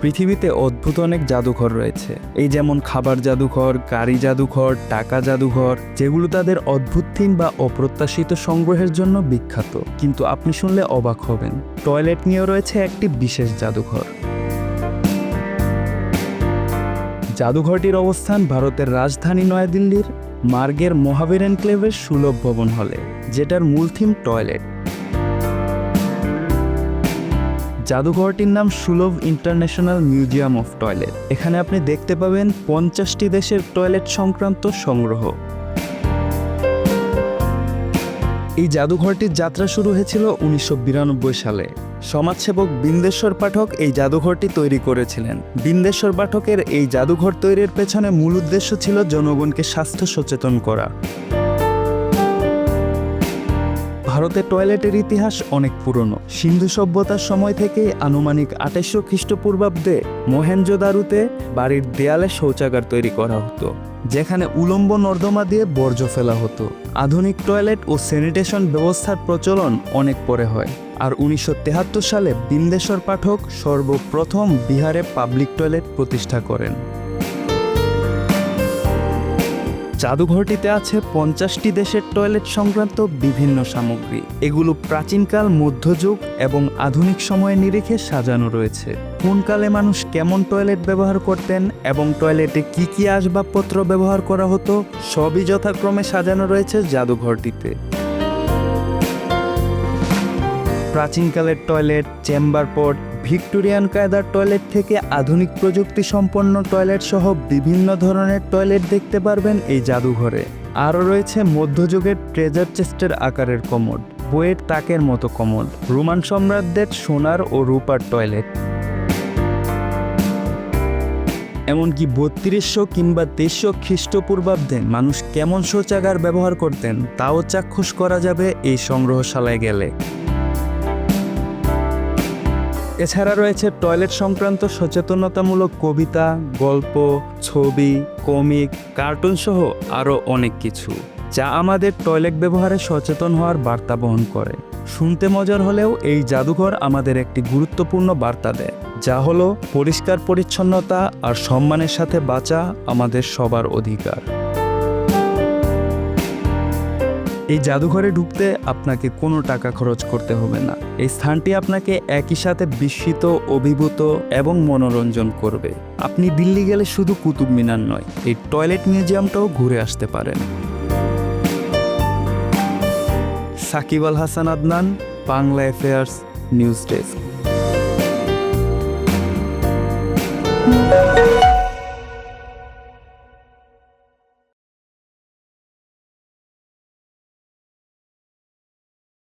পৃথিবীতে অদ্ভুত অনেক জাদুঘর রয়েছে। এই যেমন খাবার জাদুঘর, গাড়ি জাদুঘর, টাকা জাদুঘর, যেগুলো তাদের অদ্ভুত থিম বা অপ্রত্যাশিত সংগ্রহের জন্য বিখ্যাত। কিন্তু আপনি শুনলে অবাক হবেন, টয়লেট নিয়েও রয়েছে একটি বিশেষ জাদুঘর। জাদুঘরটির অবস্থান ভারতের রাজধানী নয়াদিল্লির মার্গের মহাবীর এনক্লেভের সুলভ ভবন হলে, যেটার মূল থিম টয়লেট। জাদুঘরটির নাম সুলভ ইন্টারন্যাশনাল মিউজিয়াম অফ টয়লেট। এখানে আপনি দেখতে পাবেন পঞ্চাশটি দেশের টয়লেট সংক্রান্ত সংগ্রহ। এই জাদুঘরটির যাত্রা শুরু হয়েছিল উনিশশো বিরানব্বই সালে। সমাজসেবক বিন্দেশ্বর পাঠক এই জাদুঘরটি তৈরি করেছিলেন। বিন্দেশ্বর পাঠকের এই জাদুঘর তৈরির পেছনে মূল উদ্দেশ্য ছিল জনগণকে স্বাস্থ্য সচেতন করা। ভারতের টয়লেটের ইতিহাস অনেক পুরনো। সিন্ধু সভ্যতার সময় থেকে আনুমানিক আঠাশশো খ্রিস্টপূর্বাব্দে মহেঞ্জোদারুতে বাড়ির দেয়ালে শৌচাগার তৈরি করা হতো, যেখানে উলম্ব নর্দমা দিয়ে বর্জ্য ফেলা হতো। আধুনিক টয়লেট ও স্যানিটেশন ব্যবস্থার প্রচলন অনেক পরে হয়। আর উনিশশো সালে বিন্দেশ্বর পাঠক সর্বপ্রথম বিহারে পাবলিক টয়লেট প্রতিষ্ঠা করেন। জাদুঘরটিতে আছে পঞ্চাশটি দেশের টয়লেট সংক্রান্ত বিভিন্ন সামগ্রী। এগুলো প্রাচীনকাল, মধ্যযুগ এবং আধুনিক সময়ে নিরিখে সাজানো রয়েছে। কোনকালে মানুষ কেমন টয়লেট ব্যবহার করতেন এবং টয়লেটে কি কি আসবাবপত্র ব্যবহার করা হতো, সবই যথাক্রমে সাজানো রয়েছে জাদুঘরটিতে। প্রাচীনকালের টয়লেট, চেম্বার পট ভিক্টোরিয়ান কায়দার টয়লেট থেকে আধুনিক প্রযুক্তি সম্পন্ন টয়লেট সহ বিভিন্ন ধরনের টয়লেট দেখতে পারবেন এই জাদুঘরে। আরও রয়েছে মধ্যযুগের ট্রেজার চেস্টের আকারের কমোড, বইয়ের তাকের মতো কমোড, রোমান সম্রাটদের সোনার ও রূপার টয়লেট। এমনকি বত্রিশশো কিংবা তেইশশো খ্রিস্টপূর্বাব্দে মানুষ কেমন শৌচাগার ব্যবহার করতেন, তাও চাক্ষুষ করা যাবে এই সংগ্রহশালায় গেলে। এছাড়া রয়েছে টয়লেট সংক্রান্ত সচেতনতামূলক কবিতা, গল্প, ছবি, কমিক, কার্টুন সহ আরও অনেক কিছু, যা আমাদের টয়লেট ব্যবহারে সচেতন হওয়ার বার্তা বহন করে। শুনতে মজার হলেও এই জাদুঘর আমাদের একটি গুরুত্বপূর্ণ বার্তা দেয়, যা হলো পরিষ্কার পরিচ্ছন্নতা আর সম্মানের সাথে বাঁচা আমাদের সবার অধিকার। এই জাদুঘরে ঢুকতে আপনাকে কোনো টাকা খরচ করতে হবে না। এই স্থানটি আপনাকে একই সাথে বিস্মিত, অভিভূত এবং মনোরঞ্জন করবে। আপনি দিল্লি গেলে শুধু কুতুব মিনার নয়, এই টয়লেট মিউজিয়ামটাও ঘুরে আসতে পারেন। Sakib Al Hasan Adnan, Bangla affairs news desk.